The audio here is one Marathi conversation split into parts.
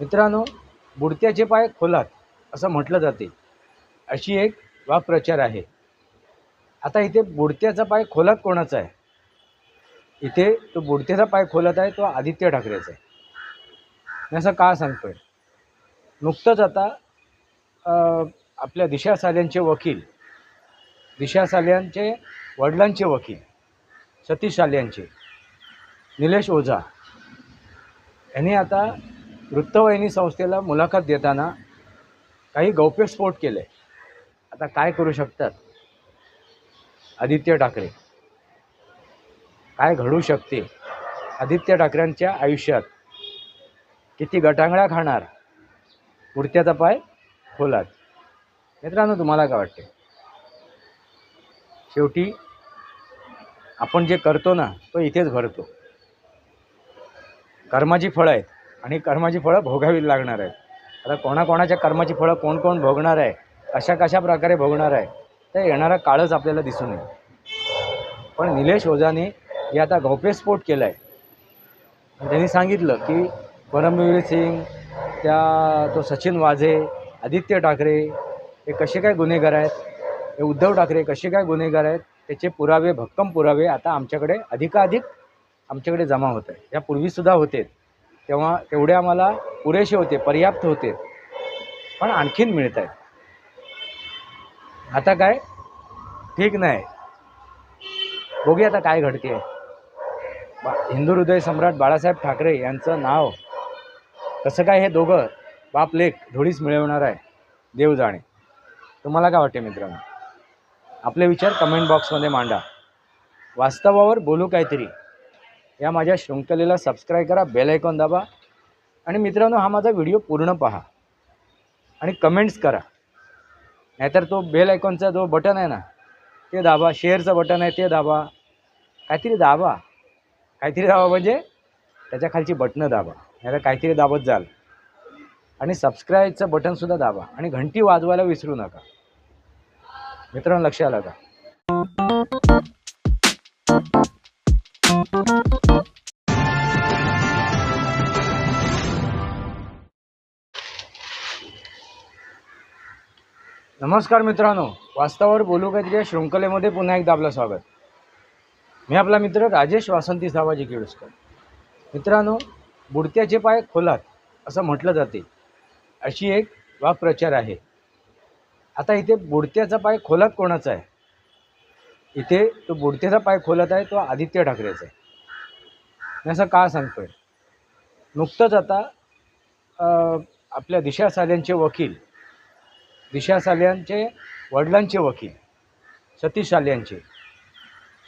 मित्रांनो बुडत्याचे पाय खोलात असं म्हटलं जाते. अशी एक वाक्प्रचार आहे. आता इथे बुडत्याचा पाय खोलात कोणाचा आहे? इथे तो बुडत्याचा पाय खोलात आहे तो आदित्य ठाकरेचा आहे. मी असं का सांगतोय? नुकतंच आता आपल्या दिशा साल्यांचे वकील दिशा साल्यांचे वडिलांचे वकील सतीश साल्यांचे निलेश ओझा यांनी आता वृत्तवाहिनी संस्थेला मुलाखत देताना काही गौप्यस्फोट केले. आता काय करू शकतात? आदित्य ठाकरे. काय घडू शकते? आदित्य ठाकरेंच्या आयुष्यात किती गटांगळ्या खाणार? पुढत्याचा पाय खोलात. मित्रांनो तुम्हाला काय वाटते? शेवटी आपण जे करतो ना तो इथेच भरतो. कर्माची फळं आहेत. आणि कर्माची फळं भोगावी लागणार आहेत. आता कोणाकोणाच्या कर्माची फळं कोण कोण भोगणार आहे? कशा कशा प्रकारे भोगणार आहे? ते येणारा काळच आपल्याला दिसून येईल. पण निलेश ओझाने जे आता गौप्यस्फोट केला आहे त्यांनी सांगितलं की परमवीर सिंग त्या तो सचिन वाझे आदित्य ठाकरे हे कसे काय गुन्हेगार आहेत? हे उद्धव ठाकरे कसे काय गुन्हेगार आहेत? त्याचे पुरावे भक्कम पुरावे आता आमच्याकडे अधिकाधिक आमच्याकडे जमा होत आहे या पूर्वीसुद्धा होते. तेव्हा तेवढे आम्हाला पुरेसे होते पर्याप्त होते. पण आणखीन मिळत आहेत. आता काय? ठीक नाही. बघूया आता काय घडते. बा हिंदू हृदय सम्राट बाळासाहेब ठाकरे यांचं नाव कसं काय हे दोघं बाप लेख धुळीस मिळवणार आहे देव जाणे. तुम्हाला काय वाटते मित्रांनो? आपले विचार कमेंट बॉक्समध्ये मांडा. वास्तवावर बोलू काहीतरी. या माझ्या शृंखलेला सबस्क्राईब करा बेल आयकॉन दाबा. आणि मित्रांनो हा माझा व्हिडिओ पूर्ण पहा. आणि कमेंट्स करा. नाहीतर तो बेल आयकॉनचा जो बटन आहे ना ते दाबा. शेअरचं बटन आहे ते दाबा. काहीतरी दाबा. काहीतरी दाबा म्हणजे त्याच्या खालची बटणं दाबा. नाही काहीतरी दाबत जाल. आणि सबस्क्राईबचं बटनसुद्धा दाबा. आणि घंटी वाजवायला विसरू नका. मित्रांनो लक्ष आलं का? नमस्कार मित्रांनो. वास्तवावर बोलू का तिच्या शृंखलेमध्ये पुन्हा एकदा आपलं स्वागत. मी आपला मित्र राजेश वासंती सावाजी केळुसकर मित्रांनो बुडत्याचे पाय खोलात असं म्हटलं जाते. अशी एक वाक्प्रचार आहे. आता इथे बुडत्याचा पाय खोलात कोणाचा आहे? इथे तो बुडत्याचा पाय खोलात आहे तो आदित्य ठाकरेचा आहे. मी असं का सांगतोय? नुकतंच आता आपल्या दिशा साल्यांचे वकील दिशा साल्यांचे वडिलांचे वकील सतीश साल्यांचे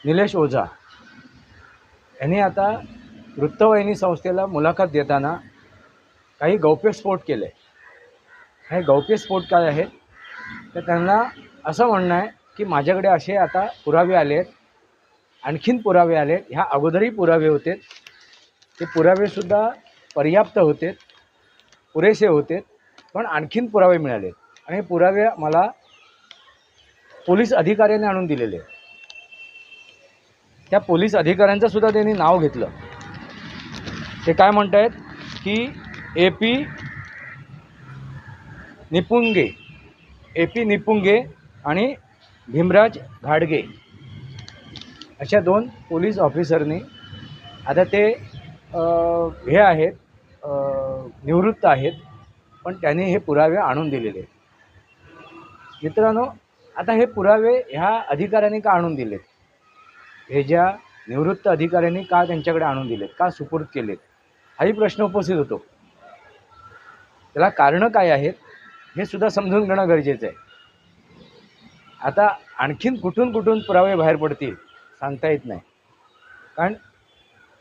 निलेश ओझा. यांनी आता वृत्तवाहिनी संस्थेला मुलाखत देताना काही गौप्यस्फोट केले. हे गौप्यस्फोट काय आहेत? तर त्यांना असं म्हणणं आहे की माझ्याकडे असे आता पुरावे आले आहेत आणखीन पुरावे आले आहेत ह्या अगोदरही पुरावे होते. ते पुरावेसुद्धा पर्याप्त होते पुरेसे होते पण आणखीन पुरावे मिळाले आणि हे पुरावे मला पोलीस अधिकाऱ्याने आणून दिलेले. त्या पोलीस अधिकाऱ्यांचं सुद्धा त्यांनी नाव घेतलं. ते काय म्हणत आहेत की A P Nipunge A P Nipunge आणि भीमराज घाडगे अशा दोन पोलीस ऑफिसरनी आता ते हे आहेत निवृत्त आहेत पण त्यांनी हे पुरावे आणून दिलेले मित्रांनो आता हे पुरावे ह्या अधिकाऱ्यांनी का आणून दिलेत? हे ज्या निवृत्त अधिकाऱ्यांनी का त्यांच्याकडे आणून दिलेत? का सुपूर्द केलेत? हाही प्रश्न उपस्थित होतो. त्याला कारणं काय आहेत हे सुद्धा समजून घेणं गरजेचं आहे. आता आणखीन कुठून कुठून पुरावे बाहेर पडतील सांगता येत नाही. कारण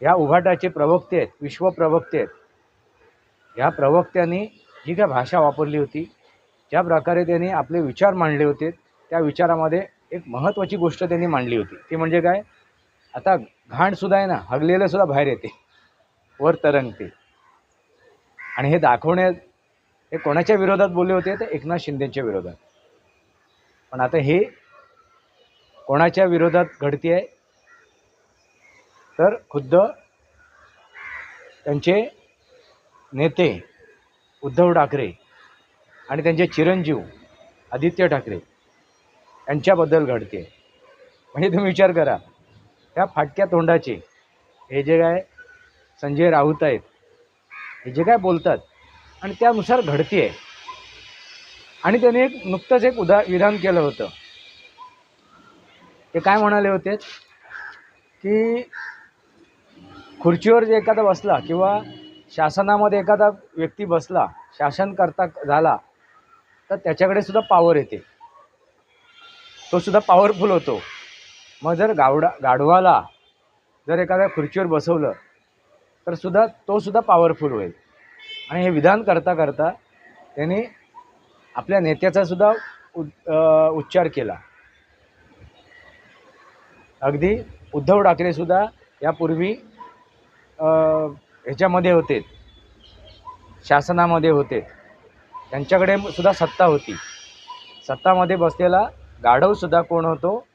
ह्या उघाटाचे प्रवक्ते आहेत विश्वप्रवक्ते आहेत. ह्या प्रवक्त्यांनी जी काय भाषा वापरली होती ज्या प्रकारे त्यांनी आपले विचार मांडले होते त्या विचारामध्ये एक महत्त्वाची गोष्ट त्यांनी मांडली होती. ती म्हणजे काय? आता घाणसुद्धा आहे ना हगलेलं सुद्धा बाहेर येते. वर तरंगते. आणि हे दाखवण्यात हे कोणाच्या विरोधात बोलले होते? तर एकनाथ शिंदेच्या विरोधात. पण आता हे कोणाच्या विरोधात घडते आहे तर खुद्द त्यांचे नेते उद्धव ठाकरे आणि त्यांचे चिरंजीव आदित्य ठाकरे यांच्याबद्दल घडते. म्हणजे तुम्ही विचार करा त्या फाटक्या तोंडाचे हे जे काय संजय राऊत आहेत हे जे काय बोलतात आणि त्यानुसार घडते आहे आणि त्याने एक नुकतंच एक उदा विधान केलं होतं. ते काय म्हणाले होते? की खुर्चीवर जे एखादा बसला किंवा शासनामध्ये एखादा व्यक्ती बसला शासन करता झाला तर त्याच्याकडे सुद्धा पॉवर येते. तो सुद्धा पॉवरफुल होतो. मग जर गावडा गाढवाला जर एखाद्या खुर्चीवर बसवलं तर सुद्धा तो सुद्धा पॉवरफुल होईल. आणि हे विधान करता करता त्यांनी आपल्या नेत्याचा सुद्धा उच्चार केला. अगदी उद्धव ठाकरेसुद्धा यापूर्वी ह्याच्यामध्ये होते. शासनामध्ये होते. त्यांच्याकडे सुद्धा सत्ता होती. सत्तामध्ये बसलेला गाढवसुद्धा कोण होतो?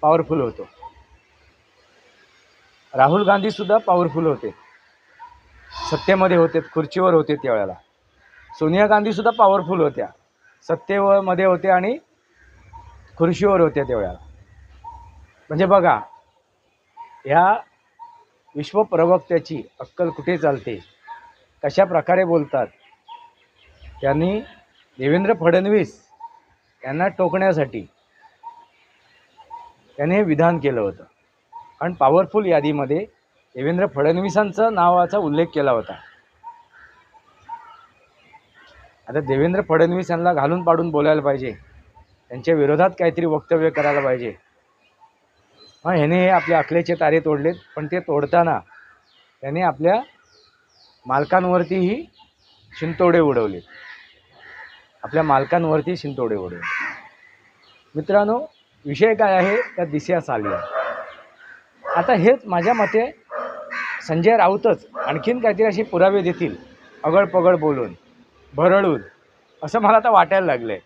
पॉवरफुल होतो. राहुल गांधीसुद्धा पॉवरफुल होते. सत्तेमध्ये होते खुर्चीवर होते त्यावेळेला. सोनिया गांधीसुद्धा पॉवरफुल होत्या. सत्तेमध्ये होते आणि खुर्शीवर होत्या त्यावेळेला. म्हणजे बघा ह्या विश्वप्रवक्त्याची अक्कल कुठे चालते? कशा प्रकारे बोलतात? त्यांनी देवेंद्र फडणवीस यांना टोकण्यासाठी त्याने हे विधान केलं होतं. आणि पॉवरफुल यादीमध्ये देवेंद्र फडणवीसांचा नावाचा उल्लेख केला होता. आता देवेंद्र फडणवीस यांना घालून पाडून बोलायला पाहिजे. त्यांच्या विरोधात काहीतरी वक्तव्य करायला पाहिजे. हां ह्याने हे आपल्या अकलेचे तारे तोडलेत. पण ते तोडताना त्याने आपल्या मालकांवरतीही शिंतोडे उडवले आपल्या मालकांवरती शिंतोडे उडवले मित्रांनो विषय काय आहे? त्या दिशा आली आहे आता हेच माझ्या मते संजय राऊतच आणखीन काहीतरी असे पुरावे देतील अगडपगड बोलून भरळून असं मला आता वाटायला लागलं आहे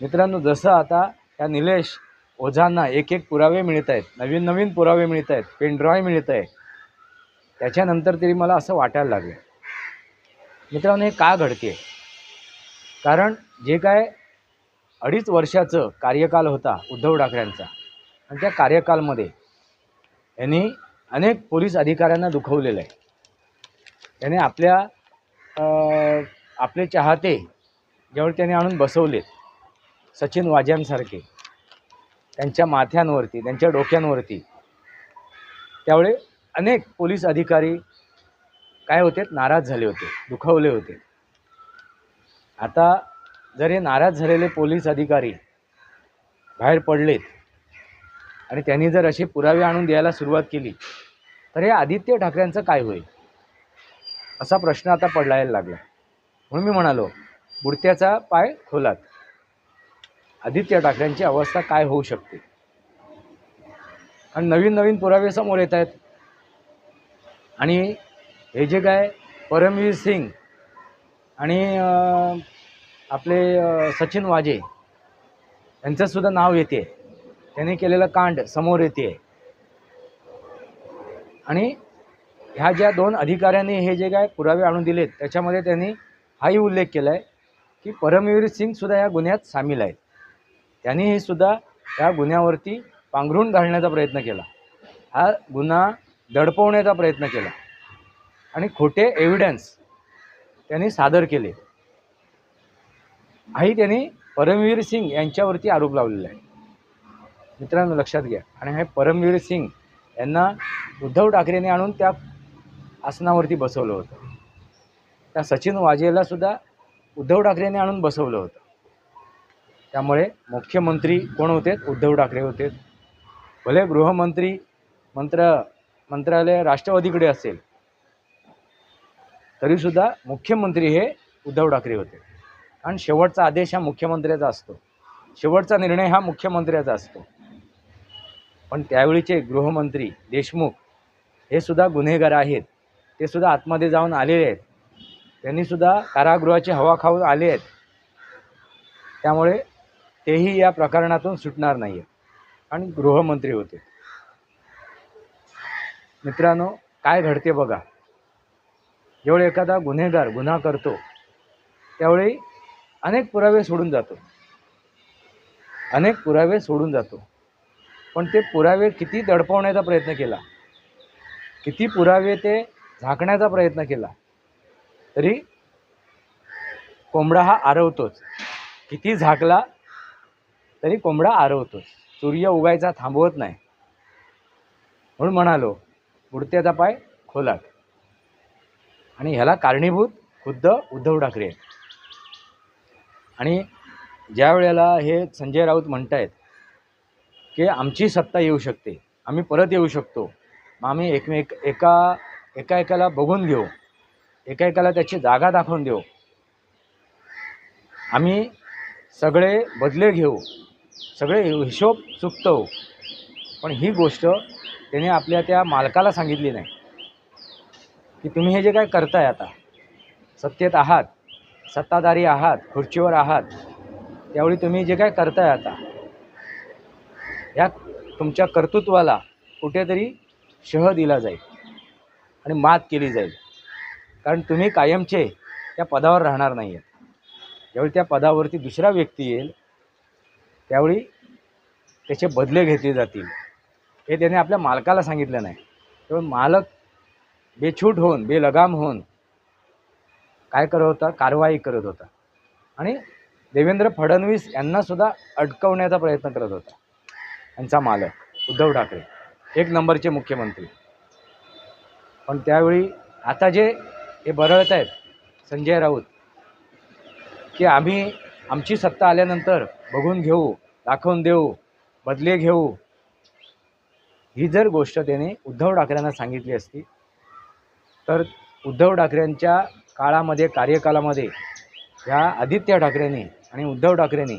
मित्रांनो जसं आता त्या निलेश ओझांना एक एक पुरावे मिळत आहेत नवीन नवीन पुरावे मिळत आहेत पेनड्रॉय मिळत आहे त्याच्यानंतर तरी मला असं वाटायला लागलं मित्रांनो हे का घडते कारण जे काय अडीच वर्षाचं कार्यकाल होता उद्धव ठाकरेंचा आणि त्या कार्यकालमध्ये यांनी अनेक पोलीस अधिकाऱ्यांना दुखवलेलं आहे त्याने आपल्या आपले चाहते ज्यावेळी त्याने आणून बसवलेत सचिन वाज्यांसारखे त्यांच्या माथ्यांवरती त्यांच्या डोक्यांवरती त्यावेळी अनेक पोलीस अधिकारी काय होते नाराज झाले होते दुखावले होते. आता जर हे नाराज झालेले पोलीस अधिकारी बाहेर पडलेत आणि त्यांनी जर असे पुरावे आणून द्यायला सुरुवात केली तर हे आदित्य ठाकरेंचं काय होईल? असा प्रश्न आता पडलायला लागला. म्हणून मी म्हणालो बुडत्याचा पाय खोलात. आदित्य ठाकरेंची अवस्था काय होऊ शकते? आणि नवीन नवीन पुरावे समोर येत आहेत. आणि हे जे काय परमवीर सिंग आणि आपले सचिन वाजे यांचंसुद्धा नाव येते. त्यांनी केलेलं कांड समोर येते. आणि ह्या ज्या दोन अधिकाऱ्यांनी हे जे काय पुरावे आणून दिलेत त्याच्यामध्ये त्यांनी हाही उल्लेख केला आहे की परमवीर सिंगसुद्धा या गुन्ह्यात सामील आहेत. त्यांनीही सुद्धा या गुन्ह्यावरती पांघरून घालण्याचा प्रयत्न केला. हा गुन्हा दडपवण्याचा प्रयत्न केला. आणि खोटे एव्हिडन्स त्यांनी सादर केले. हाही त्यांनी परमवीर सिंग यांच्यावरती आरोप लावलेला आहे. मित्रांनो लक्षात घ्या. आणि हे परमवीर सिंग यांना उद्धव ठाकरेंनी आणून त्या आसनावरती बसवलं होतं. त्या सचिन वाजेला सुद्धा उद्धव ठाकरेंनी आणून बसवलं होतं. त्यामुळे मुख्यमंत्री कोण होते? उद्धव ठाकरे होते. भले गृहमंत्री मंत्र मंत्रालय राष्ट्रवादीकडे असेल तरीसुद्धा मुख्यमंत्री हे उद्धव ठाकरे होते. आणि शेवटचा आदेश हा मुख्यमंत्र्याचा असतो. शेवटचा निर्णय हा मुख्यमंत्र्याचा असतो. पण त्यावेळीचे गृहमंत्री देशमुख हे सुद्धा गुन्हेगार आहेत. ते सुद्धा आतमध्ये जाऊन आलेले आहेत. त्यांनीसुद्धा कारागृहाची हवा खाऊन आले आहेत. त्यामुळे तेही या प्रकरणातून सुटणार नाही आहेत आणि गृहमंत्री होते. मित्रांनो काय घडते बघा. जेवढे एखादा गुन्हेगार गुन्हा करतो त्यावेळी अनेक पुरावे सोडून जातो. अनेक पुरावे सोडून जातो. पण ते पुरावे किती दडपवण्याचा प्रयत्न केला? किती पुरावे ते झाकण्याचा प्रयत्न केला? तरी कोंबडा हा आरवतोच. किती झाकला तरी कोंबडा आरवतोच. सूर्य उगायचा थांबवत नाही. म्हणून म्हणालो बुडत्याचा पाय खोलात. आणि ह्याला कारणीभूत खुद्द उद्धव ठाकरे आहेत. आणि ज्या वेळेला हे संजय राऊत म्हणतायत की आमची सत्ता येऊ शकते आम्ही परत येऊ शकतो मग आम्ही एकमेक एका एका एकाला बघून घेऊ एका एकाला त्याची जागा दाखवून देऊ. आम्ही सगळे बदले घेऊ सगळे हिशोब चुकतो पण ही गोष्ट त्याने आपल्या त्या मालकाला सांगितली नाही की तुम्ही हे जे काय करताय आता सत्तेत आहात सत्ताधारी आहात खुर्चीवर आहात त्यावेळी तुम्ही जे काय करताय आता? या तुमच्या कर्तृत्वाला कुठेतरी शह दिला जाईल आणि मात केली जाईल. कारण तुम्ही कायमचे त्या पदावर राहणार नाही आहेत ज्यावेळी त्या पदावरती दुसरा व्यक्ती येईल त्यावेळी त्याचे बदले घेतले जातील. हे त्याने आपल्या मालकाला सांगितलं नाही. त्यामुळे मालक बेछूट होऊन बेलगाम होऊन काय करत होता? कारवाई करत होता. आणि देवेंद्र फडणवीस यांनासुद्धा अडकवण्याचा प्रयत्न करत होता. यांचा मालक उद्धव ठाकरे एक नंबरचे मुख्यमंत्री. पण त्यावेळी आता जे हे बरळत आहेत संजय राऊत की आम्ही आमची सत्ता आल्यानंतर बघून घेऊ दाखवून देऊ बदले घेऊ ही जर गोष्ट त्याने उद्धव ठाकरेंना सांगितली असती तर उद्धव ठाकरेंच्या काळामध्ये कार्यकालामध्ये ह्या आदित्य ठाकरेंनी आणि उद्धव ठाकरेंनी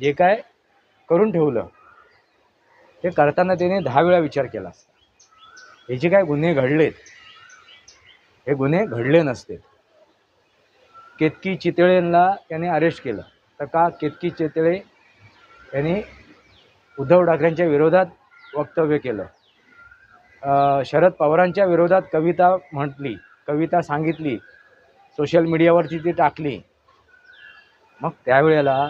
जे काय करून ठेवलं ते करताना त्याने दहा वेळा विचार केला असता. हे जे काय गुन्हे घडलेत हे गुन्हे घडले नसते. केतकी चितळेंना त्याने अरेस्ट केलं. तर का केतकी चितळे यांनी उद्धव ठाकरेंच्या विरोधात वक्तव्य केलं? शरद पवारांच्या विरोधात कविता म्हटली कविता सांगितली सोशल मीडियावरती ती टाकली. मग त्यावेळेला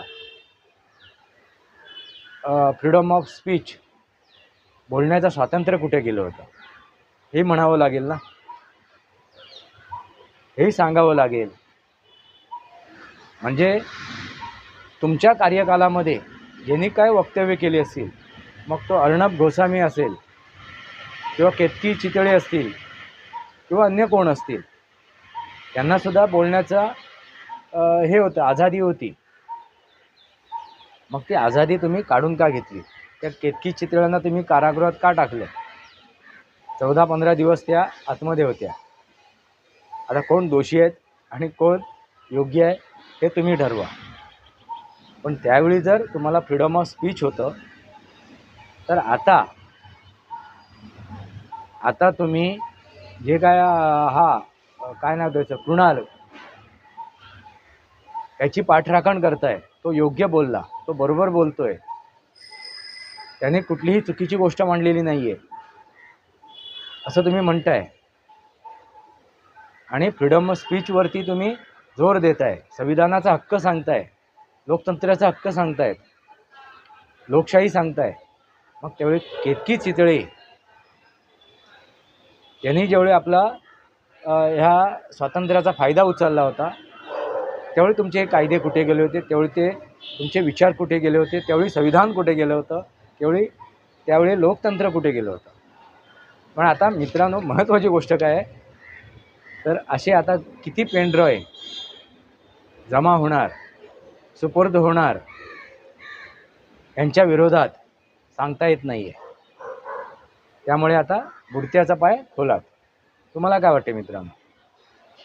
फ्रीडम ऑफ स्पीच बोलण्याचं स्वातंत्र्य कुठे गेलं होतं? हे म्हणावं लागेल ना? हे सांगावं लागेल. म्हणजे तुमच्या कार्यकालामध्ये ज्यांनी काय वक्तव्य केली असतील मग तो अर्णब गोस्वामी असेल किंवा केतकी चितळे असतील किंवा अन्य कोण असतील त्यांनासुद्धा बोलण्याचा हे होतं आझादी होती. मग ती आझादी तुम्ही काढून का घेतली? त्या केतकी चित्रांना तुम्ही कारागृहात का टाकलं? चौदा पंधरा दिवस त्या आतमध्ये होत्या. आता कोण दोषी आहेत आणि कोण योग्य आहे हे तुम्ही ठरवा. पण त्यावेळी जर तुम्हाला फ्रीडम ऑफ स्पीच होतं तर आता आता तुम्ही जे काय हा काय नाव त्याचं? कृणाल. याची पाठराखण करताय. तो योग्य बोलला. तो बरोबर बोलतोय. त्याने कुठलीही चुकीची गोष्ट मांडलेली नाही आहे असं तुम्ही म्हणताय. आणि फ्रीडम ऑफ स्पीचवरती तुम्ही जोर देताय. संविधानाचा हक्क सांगताय. लोकतंत्राचा हक्क सांगतायत. लोकशाही सांगताय. मग त्यावेळी केतकी चितळे यांनी जेवढे आपला ह्या स्वातंत्र्याचा फायदा उचलला होता. त्यावेळी तुमचे कायदे कुठे गेले होते? त्यावेळी ते तुमचे विचार कुठे गेले होते? त्यावेळी संविधान कुठे गेलं होतं? त्यावेळी त्यावेळी लोकतंत्र कुठे गेलं होतं? पण आता मित्रांनो महत्त्वाची गोष्ट काय आहे? तर असे आता किती पेनड्रॉय जमा होणार सुपूर्द होणार यांच्या विरोधात सांगता येत नाही आहे त्यामुळे आता बुडत्याचा पाय खोलात. तुम्हाला काय वाटते मित्रांनो?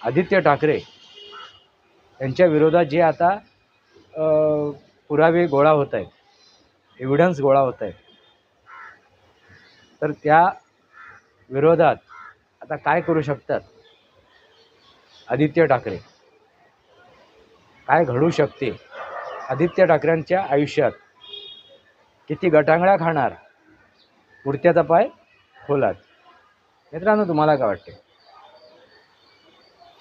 आदित्य ठाकरे यांच्या विरोधात जे आता पुरावे गोळा होत आहेत एव्हिडन्स गोळा होत आहेत तर त्या विरोधात आता काय करू शकतात आदित्य ठाकरे? काय घडू शकते? आदित्य ठाकरेंच्या आयुष्यात किती गटांगळ्या खाणार? पुढत्याचा पाय खोलात. मित्रांनो तुम्हाला काय वाटते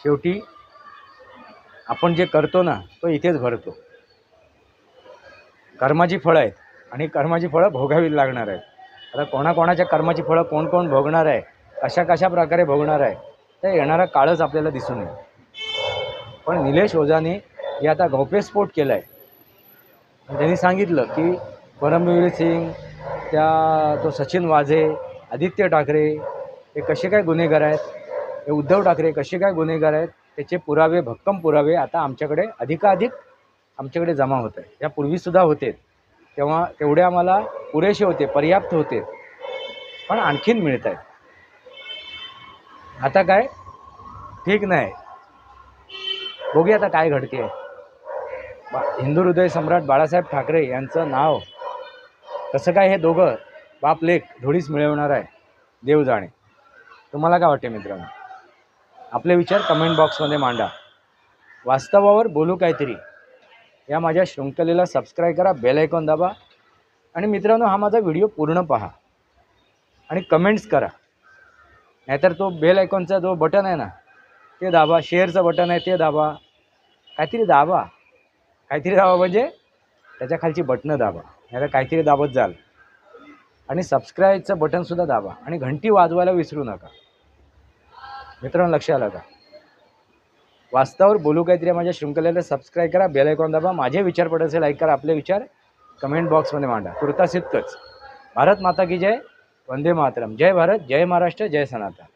शेवटी आपण जे करतो ना तो इथेच भरतो. कर्माची फळं आहेत आणि कर्माची फळं भोगावी लागणार आहेत. आता कोणाकोणाच्या कर्माची फळं कोण कोण भोगणार आहे? कशा कशा प्रकारे भोगणार आहे? ते येणारा काळच आपल्याला दिसून येईल. पण निलेश ओझाने हे आता गौप्यस्फोट केला आहे त्यांनी सांगितलं की परमवीर सिंग त्या तो सचिन वाझे आदित्य ठाकरे हे कसे काय गुन्हेगार आहेत? हे उद्धव ठाकरे कसे काय गुन्हेगार आहेत? त्याचे पुरावे भक्कम पुरावे आता आमच्याकडे अधिकाधिक आमच्याकडे जमा होत आहे यापूर्वीसुद्धा होते. तेव्हा तेवढे आम्हाला पुरेसे होते पर्याप्त होते. पण आणखीन मिळत आहेत. आता काय? ठीक नाही. बघूया आता काय घडते. बा हिंदू हृदय सम्राट बाळासाहेब ठाकरे यांचं नाव कसं काय हे दोघं बाप लेख धुळीस मिळवणार आहे? देव जाणे. तुम्हाला काय वाटते मित्रांनो? आपले विचार कमेंट बॉक्समध्ये मांडा. वास्तवावर बोलू काहीतरी. या माझ्या शृंखलेला सबस्क्राईब करा बेल आयकॉन दाबा आणि मित्रांनो हा माझा व्हिडिओ पूर्ण पहा. आणि कमेंट्स करा. नाहीतर तो बेल आयकॉनचा जो बटन आहे ना ते दाबा. शेअरचं बटन आहे ते दाबा. काहीतरी दाबा. काहीतरी दाबा म्हणजे त्याच्या खालची बटणं दाबा. नाहीतर काहीतरी दाबत जाल. आणि सबस्क्राईबचं बटनसुद्धा दाबा आणि घंटी वाजवायला विसरू नका. मित्रांनो लक्ष आलं का? वास्तवावर बोलू काहीतरी माझ्या शृंखलेला सबस्क्राईब करा बेल आयकॉन दाबा माझे विचार पडत असेल लाईक करा आपले विचार. कमेंट बॉक्समध्ये मांडा. तुर्तास इतकंच भारत माता की जय. वंदे मातरम. जय भारत जय महाराष्ट्र जय सनातन.